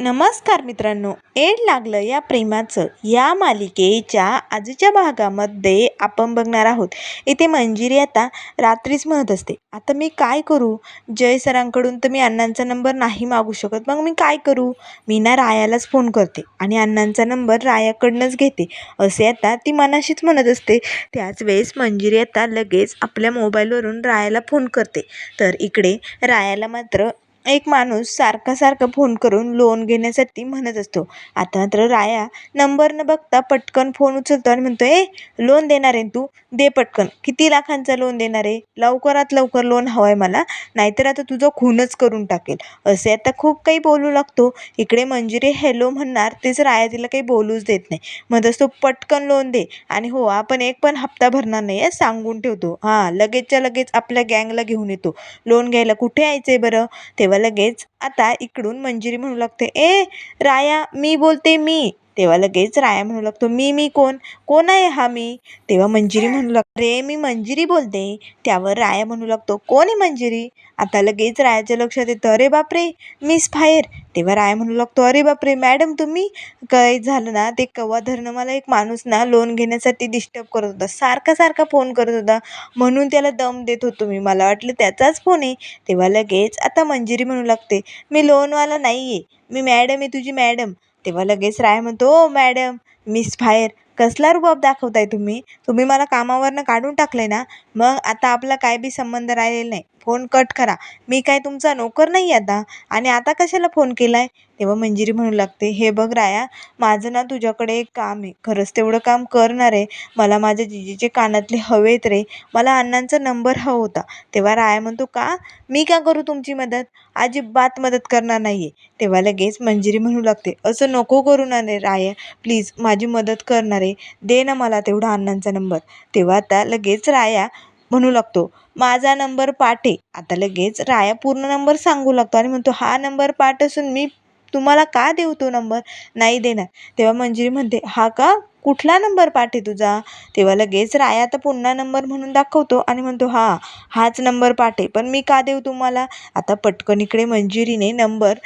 नमस्कार मित्रांनो एड लागलं या प्रेमाचं. या मालिकेच्या आजच्या भागामध्ये आपण बघणार आहोत. इथे मंजिरी आता रात्रीच म्हणत असते. आता मी काय करू? जय सरांकडून तर मी अण्णांचा नंबर नाही मागू शकत. मग मी काय करू? मी ना रायालाच फोन करते आणि अण्णांचा नंबर रायाकडनंच घेते. असे आता ती मनाशीच म्हणत असते. त्याच वेळेस मंजिरी आता लगेच आपल्या मोबाईलवरून रायाला फोन करते. तर इकडे रायाला मात्र एक माणूस सारखा सारखा फोन करून लोन घेण्यासाठी म्हणत असतो. आता मात्र राया नंबर न बघता पटकन फोन उचलतो आणि म्हणतो ए लोन देणार आहे तू? दे पटकन. किती लाखांचा लोन देणार आहे? लवकरात लवकर लोन हवं आहे मला. नाहीतर आता तुझं खूनच करून टाकेल. असे आता खूप काही बोलू लागतो. इकडे मंजिरी हॅलो म्हणणार तेच राया तिला काही बोलूच देत नाही. म्हणत असतो पटकन लोन दे. आणि हो आपण एक पण हप्ता भरणार नाही आहे सांगून ठेवतो. हां लगेचच्या लगेच आपल्या गँगला घेऊन येतो. लोन घ्यायला कुठे यायचं आहे बरं? तेव्हा लगेच आता इकडून मंजिरी म्हणू लागते. ए राया मी बोलते मी. तेव्हा लगेच राया म्हणू लागतो मी मी कोण? कोण आहे हा मी? तेव्हा मंजिरी म्हणू लागते रे मी मंजिरी बोलते. त्यावर राया म्हणू लागतो कोण आहे मंजिरी? आता लगेच रायाच्या लक्षात येतं अरे बापरे मिस फायर तेव्हा राय म्हणू लागतो अरे बापरे मॅडम तुम्ही काय झालं ना ते कवा धरणं मला एक माणूस ना लोन घेण्यासाठी डिस्टर्ब करत होता सारखा सारखा फोन करत होता म्हणून त्याला दम देत होतो मी मला वाटलं त्याचाच फोन आहे. तेव्हा लगेच आता मंजिरी म्हणू लागते मी लोनवाला नाही आहे मी मॅडम आहे तुझी मॅडम तेव्हा लगेच राय म्हणतो ओ मॅडम मिस फायर कसला रुबाब दाखवताय तुम्ही? तुम्ही मला कामावरनं काढून टाकलं आहे ना मग आता आपला काय बी संबंध राहिलेला नाही. फोन कट करा. मी काय तुमचा नोकर नाही आता? आणि आता कशाला फोन केला आहे तेव्हा मंजिरी म्हणू लागते हे बघ राया माझं ना तुझ्याकडे एक काम आहे. खरंच तेवढं काम करणार आहे. मला माझ्या जिजीचे कानातले हवेत रे. मला अण्णांचा नंबर हवा होता. तेव्हा राया म्हणतो का? मी का करू तुमची मदत? अजिबात मदत करणार नाही आहे तेव्हा लगेच मंजिरी म्हणू लागते असं नको करू ना रे राया. प्लीज माझी मदत करणार आहे. दे ना मला तेवढा अण्णांचा नंबर. तेव्हा आता लगेच राया म्हणू लागतो. माझा नंबर पाठे आहे. आता लगेच राया पूर्ण नंबर सांगू लागतो आणि म्हणतो हा नंबर पाठ असून मी तुम्हाला का देऊ तो नंबर? नाही देणार. तेव्हा मंजिरी म्हणते हा का? कुठला नंबर पाठे आहे तुझा? तेव्हा लगेच राया आता पुन्हा नंबर म्हणून दाखवतो आणि म्हणतो हा हाच नंबर पाठे पण मी का देऊ तुम्हाला? आता पटकन इकडे मंजिरीने नंबर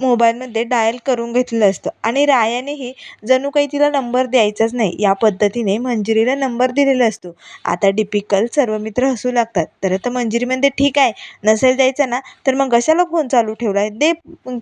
मोबाईलमध्ये डायल करून घेतलेलं असतं. आणि रायानेही जणू काही तिला नंबर द्यायचाच नाही. या पद्धतीने मंजिरीला नंबर दिलेला असतो. आता डिपिकल सर्व मित्र हसू लागतात. तर आता मंजिरी म्हणते ठीक आहे. नसेल द्यायचा ना तर मग कशाला फोन चालू ठेवला? आहे दे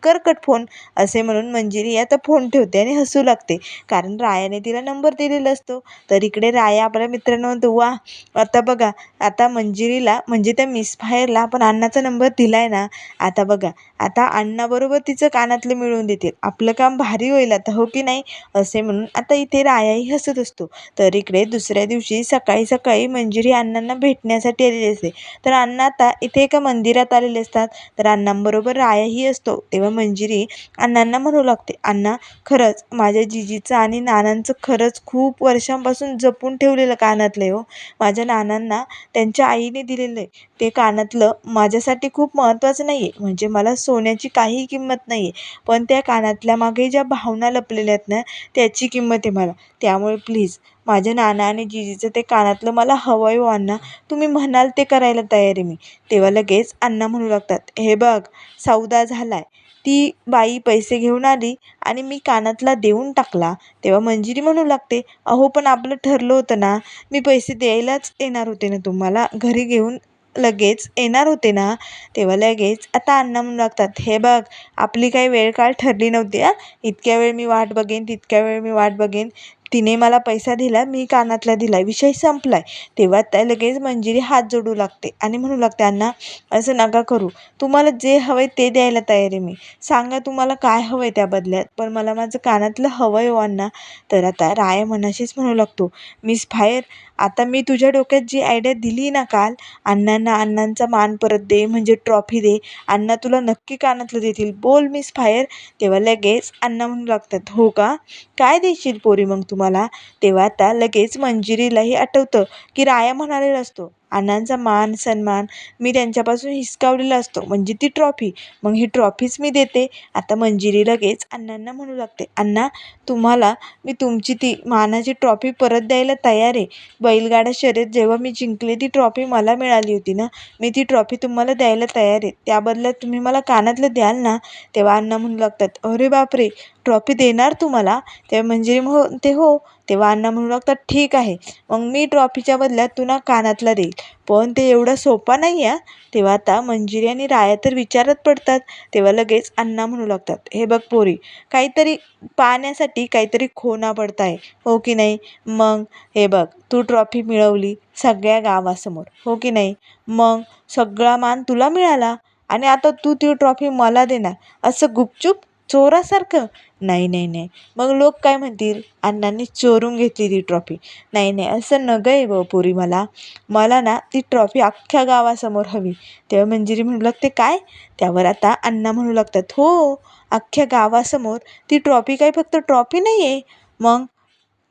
करकट फोन असे म्हणून मंजिरी आता फोन ठेवते आणि हसू लागते. कारण रायाने तिला नंबर दिलेला असतो. तर इकडे राया आपल्या मित्रांना म्हणतो वा आता बघा आता मंजिरीला म्हणजे त्या मिस फायरला आपण अण्णाचा नंबर दिला आहे ना आता बघा आता अण्णाबरोबर तिचं कानातलं मिळवून देतील. आपलं काम भारी होईल आता हो की नाही? असे म्हणून आता इथे रायाही हसत असतो. तर इकडे दुसऱ्या दिवशी सकाळी सकाळी मंजिरी अण्णांना भेटण्यासाठी आलेली असते. तर अण्णा आता इथे एका मंदिरात आलेले असतात. तर अण्णांबरोबर रायाही असतो. तेव्हा मंजिरी अण्णांना म्हणू लागते अण्णा खरंच माझ्या जिजीचं आणि नानांचं खरंच खूप वर्षांपासून जपून ठेवलेलं कानातलं आहे हो. माझ्या नानांना त्यांच्या आईने दिलेलं आहे ते कानातलं माझ्यासाठी खूप महत्त्वाचं नाही आहे म्हणजे मला सोन्याची काही किंमत नाही आहे पण त्या कानातल्या मागे ज्या भावना लपलेल्या आहेत ना त्याची किंमत आहे मला. त्यामुळे प्लीज माझ्या नाना आणि जिजीचं ते कानातलं मला हवं आहे हो अण्णा तुम्ही म्हणाल ते करायला तयार आहे मी. तेव्हा लगेच अण्णा म्हणू लागतात हे बघ सौदा झाला आहे ती बाई पैसे घेऊन आली आणि मी कानातला देऊन टाकला. तेव्हा मंजिरी म्हणू लागते अहो पण आपलं ठरलं होतं ना मी पैसे द्यायलाच येणार होते ना तुम्हाला घरी घेऊन लगेच येणार होते ना तेव्हा लगेच आता अण्णा म्हणू लागतात हे बघ आपली काही वेळ काळ ठरली नव्हती हां? इतक्या वेळ मी वाट बघेन तितक्या वेळ मी वाट बघेन तिने मला पैसा दिला मी कानातला दिला विषय संपलाय. तेव्हा त्या लगेच मंजिरी हात जोडू लागते आणि म्हणू लागते अण्णा असं नका करू. तुम्हाला जे हवं आहे ते द्यायला तयार आहे मी. सांगा तुम्हाला काय हवं आहे त्या बदल्यात. पण मला माझं कानातलं हवं आहे हो, ओ अण्णा. तर आता राया मनाशीच म्हणू लागतो मिस फायर आता मी तुझ्या डोक्यात जी आयडिया दिली ना काल अण्णांना अण्णांचा मान परत दे म्हणजे ट्रॉफी दे. अण्णा तुला नक्की कानातलं देतील. बोल मिस फायर. तेव्हा लगेच अण्णा म्हणू लागतात हो का? काय देशील पोरी मग तू? तुम्हाला तेव्हा आता लगेच मंजिरीलाही आठवतं की राया म्हणालेला असतो अण्णांचा मान सन्मान मी त्यांच्यापासून हिसकावलेला असतो. म्हणजे ती ट्रॉफी मग ही ट्रॉफीच मी देते. आता मंजिरी लगेच अण्णांना म्हणू लागते अण्णा तुम्हाला मी तुमची ती मानाची ट्रॉफी परत द्यायला तयार आहे. बैलगाडा शर्यत जेव्हा मी जिंकले ती ट्रॉफी मला मिळाली होती ना? मी ती ट्रॉफी तुम्हाला द्यायला तयार आहे. त्या बदल्यात तुम्ही मला कानातलं द्याल ना? तेव्हा अण्णा म्हणू लागतात अरे बापरे! ट्रॉफी देणार तुम्हाला? तेव्हा मंजिरी म्हणते हो तेव्हा अण्णा म्हणू लागतात ठीक आहे. मग मी ट्रॉफीच्या बदल्यात तुला कानातला देईल. पण ते एवढं सोपा नाही आहे तेव्हा आता मंजिरी आणि राया तर विचारत पडतात. तेव्हा लगेच अण्णा म्हणू लागतात हे बघ पोरी काहीतरी पाहण्यासाठी काहीतरी खोना पडत आहे हो की नाही? मग हे बघ तू ट्रॉफी मिळवली सगळ्या गावासमोर हो की नाही? मग सगळा मान तुला मिळाला आणि आता तू ती ट्रॉफी मला देणार. असं गुपचूप चोरासारखं. नाही नाही नाही. मग लोक काय म्हणतील? अण्णांनी चोरून घेतली ती ट्रॉफी. नाही नाही. असं नगं आहे ब पोरी मला. मला ना ती ट्रॉफी अख्ख्या गावासमोर हवी. तेव्हा मंजिरी म्हणू लागते काय? त्यावर आता अण्णा म्हणू लागतात हो अख्ख्या गावासमोर ती ट्रॉफी काही फक्त ट्रॉफी नाही आहे मग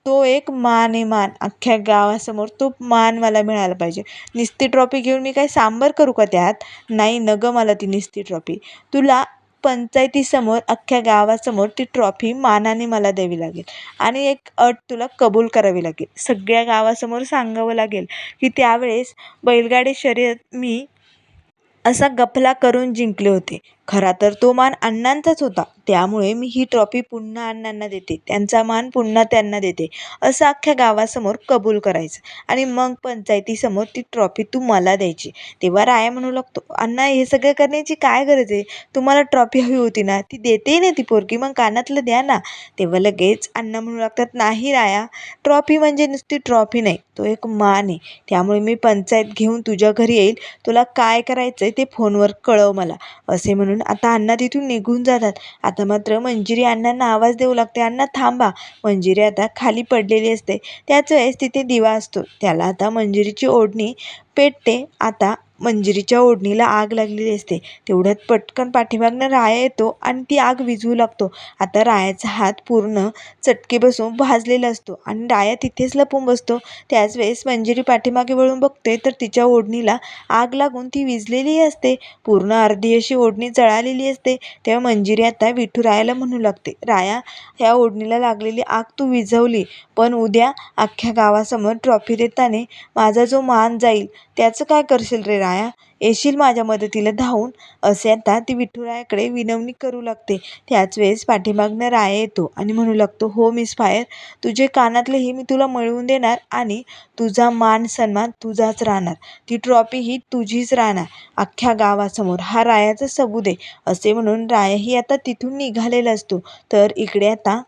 तो एक मान आहे मान. अख्ख्या गावासमोर तो मान मला मिळाला पाहिजे. निस्ती ट्रॉफी घेऊन मी काय सांबर करू का त्यात? नाही नगं मला ती निस्ती ट्रॉफी. तुला पंचायतीसमोर अख्ख्या गावासमोर ती ट्रॉफी मानाने मला द्यावी लागेल. आणि एक अट तुला कबूल करावी लागेल. सगळ्या गावासमोर सांगावं लागेल की त्यावेळेस बैलगाडी शर्यत मी असा गफला करून जिंकले होते. खरा तर तो मान अण्णांचाच होता. त्यामुळे मी ही ट्रॉफी पुन्हा अण्णांना देते. त्यांचा मान पुन्हा त्यांना देते. असं अख्ख्या गावासमोर कबूल करायचं. आणि मग पंचायतीसमोर ती ट्रॉफी तू मला द्यायची. तेव्हा राया म्हणू लागतो अण्णा हे सगळं करण्याची काय गरज आहे? तुम्हाला ट्रॉफी हवी होती ना? ती देते ना ती पोरगी? मग कानातलं द्या ना. तेव्हा लगेच अण्णा म्हणू लागतात नाही राया ट्रॉफी म्हणजे नुसती ट्रॉफी नाही. तो एक मान आहे. त्यामुळे मी पंचायत घेऊन तुझ्या घरी येईल. तुला काय करायचं आहे ते फोनवर कळव मला. असे म्हणून आता अण्णा तिथून निघून जातात. आता मात्र मंजिरी अण्णांना आवाज देऊ लागते. अण्णा थांबा. मंजिरी आता खाली पडलेली असते. त्याच वेळेस तिथे दिवा असतो. त्याला आता मंजिरीची ओढणी पेटते. आता मंजिरीच्या ओढणीला आग लागलेली असते. तेवढ्यात पटकन पाठीमागनं राया येतो आणि ती आग विझवू लागतो. आता रायाचा हात पूर्ण चटके बसून भाजलेला असतो आणि राया तिथेच लपून बसतो. त्याच वेळेस मंजिरी पाठीमागे वळून बघते तर तिच्या ओढणीला आग लागून ती विजलेली असते. पूर्ण अर्धी अशी ओढणी जळालेली असते. तेव्हा मंजिरी आता विठू रायाला म्हणू लागते राया ह्या ओढणीला लागलेली आग तू विझवली पण उद्या अख्ख्या गावासमोर ट्रॉफी देताना माझा जो मान जाईल त्याचं काय करशील रे राया? येशील माझ्या मदतीला धावून? असे आता ती विठुरायाकडे विनवणी करू लागते. त्याच वेळेस पाठीमागनं राया येतो आणि म्हणू लागतो हो मिस फायर तुझे कानातले हे मी तुला मिळवून देणार आणि तुझा मान सन्मान तुझाच राहणार. ती ट्रॉफी ही तुझीच राहणार अख्ख्या गावासमोर. हा रायाचा सबू दे असे म्हणून रायाही आता तिथून निघालेला असतो. तर इकडे आता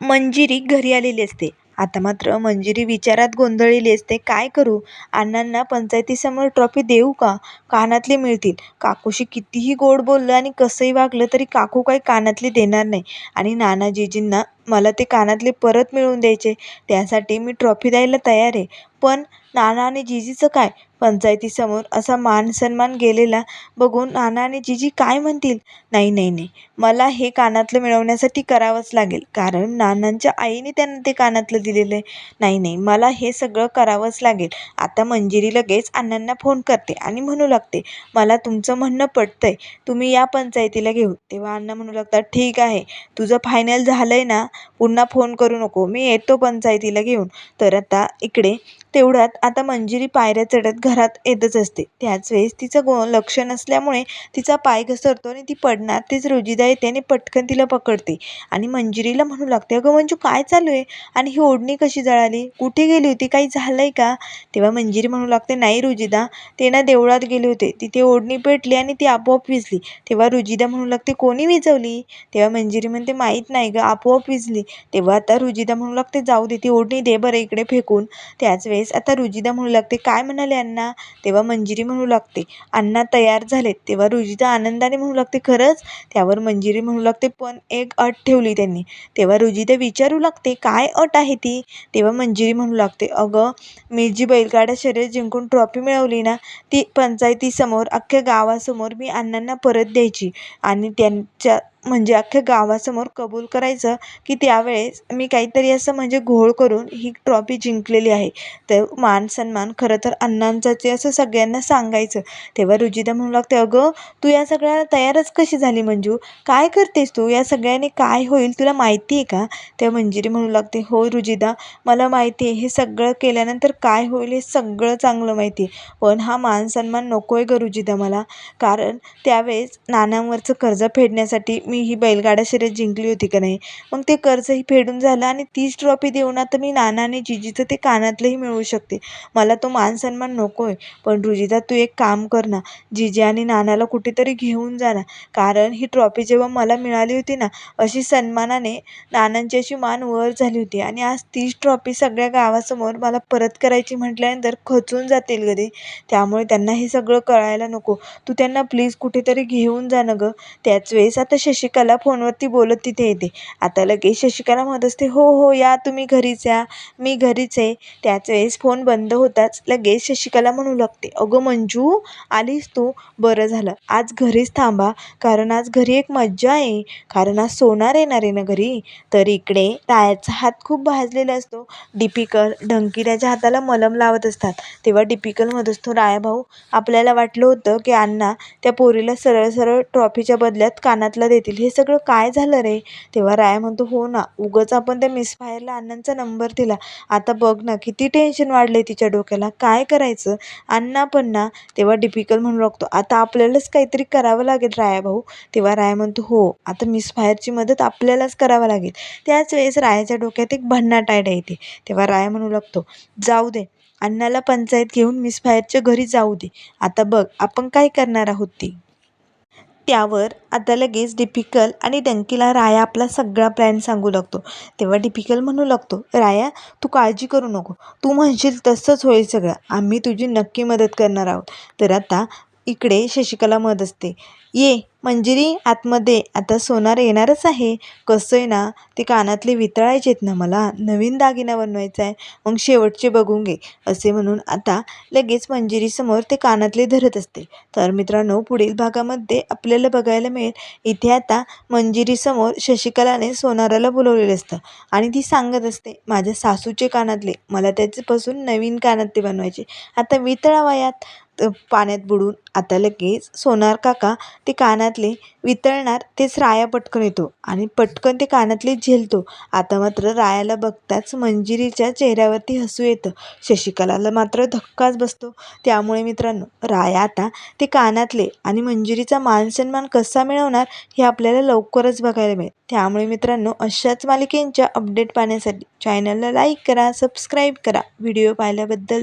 मंजिरी घरी आलेली असते. आता मात्र मंजिरी विचारात गोंधळलेली असते काय करू? अण्णांना पंचायतीसमोर ट्रॉफी देऊ का? कानातले मिळतील. काकूशी कितीही गोड बोललं आणि कसंही वागलं तरी काकू काही कानातले देणार नाही. आणि नानाजीजींना मला ते कानातले परत मिळवून द्यायचे. त्यासाठी मी ट्रॉफी द्यायला तयार आहे. पण नाना आणि जिजीचं काय? पंचायतीसमोर असा मान सन्मान गेलेला बघून नाना आणि जिजी काय म्हणतील? नाही नाही नाही. मला हे कानातलं मिळवण्यासाठी करावंच लागेल. कारण नानांच्या आईने त्यांना ते कानातलं दिलेलं आहे. नाही नाही. मला हे सगळं करावंच लागेल. आता मंजिरी लगेच अण्णांना फोन करते आणि म्हणू लागते मला तुमचं म्हणणं पटतं आहे तुम्ही या पंचायतीला घेऊ तेव्हा अण्णा म्हणू लागतात ठीक आहे. तुझं फायनल झालं आहे ना? पुन्हा फोन करू नको. मी येतो पंचायतीला घेऊन. तर आता इकडे तेवढ्यात आता मंजिरी पायऱ्या चढत घरात येतच असते. त्याच वेळेस तिचं गो लक्ष नसल्यामुळे तिचा पाय घसरतो आणि ती पडणार तीच रुजिदा येते आणि पटकन तिला पकडते. आणि मंजिरीला म्हणू लागते अगं मंजू काय चालू आहे? आणि ही ओढणी कशी जळाली? कुठे गेली होती? काही झालं आहे का? तेव्हा मंजिरी म्हणू लागते नाही रुजिदा. ते ना देवळात गेले होते. तिथे ओढणी पेटली आणि ती आपोआप विजली. तेव्हा रुजिदा म्हणू लागते कोणी विजवली? तेव्हा मंजिरी म्हणते माहीत नाही गं आपोआप विजली. तेव्हा आता रुजिदा म्हणू लागते जाऊ दे ती ओढणी दे बरं इकडे फेकून. त्याच वेळेस आता रुजिदा म्हणू लागते काय म्हणाले अण्णा? तेव्हा मंजिरी म्हणू लागते. अण्णा तयार झालेत. तेव्हा रुजिदा आनंदाने म्हणू लागते खरंच? त्यावर मंजिरी म्हणू लागते पण एक अट ठेवली त्यांनी. तेव्हा रुजिदा विचारू लागते काय अट आहे ती? तेव्हा मंजिरी म्हणू लागते अगं मी जी बैलगाड्या शर्यत जिंकून ट्रॉफी मिळवली ना ती पंचायतीसमोर अख्ख्या गावासमोर मी अण्णांना परत द्यायची आणि त्यांच्या म्हणजे अख्ख्या गावासमोर कबूल करायचं की त्यावेळेस मी काहीतरी असं म्हणजे घोळ करून ही ट्रॉफी जिंकलेली आहे. तर मान सन्मान खरं तर अण्णांचाच आहे असं सगळ्यांना सांगायचं. तेव्हा रुजिता म्हणू लागते अगं तू या सगळ्याला तयारच कशी झाली मंजू? काय करतेस तू? या सगळ्याने काय होईल तुला माहिती आहे का? तेव्हा मंजिरी म्हणू लागते हो रुजिता मला माहिती आहे हे सगळं केल्यानंतर काय होईल हे सगळं चांगलं माहिती आहे. पण हा मान सन्मान नको आहे ग रुजिता मला. कारण त्यावेळेस नानांवरचं कर्ज फेडण्यासाठी मी ही बैलगाडा शर्यत जिंकली होती का नाही? मग ते कर्जही फेडून झालं आणि तीच ट्रॉफी देऊन आता मी नाना आणि जिजीचं ते कानातलंही मिळवू शकते. मला तो मान सन्मान नको आहे पण रुजिता तू एक काम कर ना जिजी आणि नानाला कुठेतरी घेऊन जा ना. कारण ही ट्रॉफी जेव्हा मला मिळाली होती ना अशी सन्मानाने नानांची अशी मान वर झाली होती. आणि आज तीच ट्रॉफी सगळ्या गावासमोर मला परत करायची म्हटल्यानंतर खचून जातील कधी त्यामुळे त्यांना हे सगळं कळायला नको. तू त्यांना प्लीज कुठेतरी घेऊन जा ना गं. त्याच वेळेस आता शशिकला फोनवरती बोलत तिथे येते. आता लगेच शशिकला म्हणत असते हो हो या तुम्ही घरीच या मी घरीच आहे. त्याच वेळेस फोन बंद होताच लगेच शशिकला म्हणू लागते अगं मंजू आलीस तू? बरं झालं. आज घरीच थांबा कारण आज घरी एक मज्जा आहे. कारण आज सोनार येणार आहे ना घरी. तर इकडे रायाचा हात खूप भाजलेला असतो. डिपिकल ढंकी त्याच्या हाताला मलम लावत असतात. तेव्हा डिपिकल म्हणत असतो राया भाऊ आपल्याला वाटलं होतं की अण्णा त्या पोरीला सरळ सरळ ट्रॉफीच्या बदल्यात कानातला देतील. हे सगळं काय झालं रे? तेव्हा राया म्हणतो हो ना उगाच आपण त्या मिसफायरला अण्णांचा नंबर दिला. आता बघ ना किती टेन्शन वाढले तिच्या डोक्याला. काय करायचं? अण्णा पण ना तेव्हा डिफिकल्ट म्हणू लागतो आता आपल्यालाच काहीतरी करावं लागेल राया भाऊ. तेव्हा राया म्हणतो हो आता मिसफायरची मदत आपल्यालाच करावं लागेल. त्याच वेळेस रायाच्या डोक्यात एक भन्नाट आयडिया येते. तेव्हा राया म्हणू लागतो जाऊ दे अण्णाला पंचायत घेऊन मिसफायरच्या घरी जाऊ दे. आता बघ आपण काय करणार आहोत ती? त्यावर आता लगेच डिपिकल आणि डंकीला राया आपला सगळा प्लॅन सांगू लागतो. तेव्हा डिपिकल म्हणू लागतो राया तू काळजी करू नको. तू म्हणशील तसंच होईल सगळं. आम्ही तुझी नक्की मदत करणार आहोत. तर आता इकडे शशिकला मत असते ये मंजिरी आतमध्ये. आता सोनार येणारच आहे. कसं आहे ना ते कानातले वितळायचे आहेत ना मला. नवीन दागिना बनवायचा आहे मग शेवटचे बघून घे. असे म्हणून आता लगेच मंजिरीसमोर ते कानातले धरत असते तर मित्रांनो पुढील भागामध्ये आपल्याला बघायला मिळेल. इथे आता मंजिरीसमोर शशिकलाने सोनाराला बोलवलेलं असतं. आणि ती सांगत असते माझ्या सासूचे कानातले. मला त्याच्यापासून नवीन कानातले बनवायचे. आता वितळावयात. पाण्यात बुडून आता लगेच सोनार काका ते कानातले वितळणार तेच राया पटकन येतो आणि पटकन ते कानातले झेलतो. आता मात्र रायाला बघताच मंजिरीच्या चेहऱ्यावरती हसू येतं. शशिकलाला मात्र धक्काच बसतो. त्यामुळे मित्रांनो राया आता ते कानातले आणि मंजिरीचा मानसन्मान कसा मिळवणार हे आपल्याला लवकरच बघायला मिळेल. त्यामुळे मित्रांनो अशाच मालिकेंच्या अपडेट पाहण्यासाठी चॅनलला लाईक करा सबस्क्राईब करा. व्हिडिओ पाहिल्याबद्दल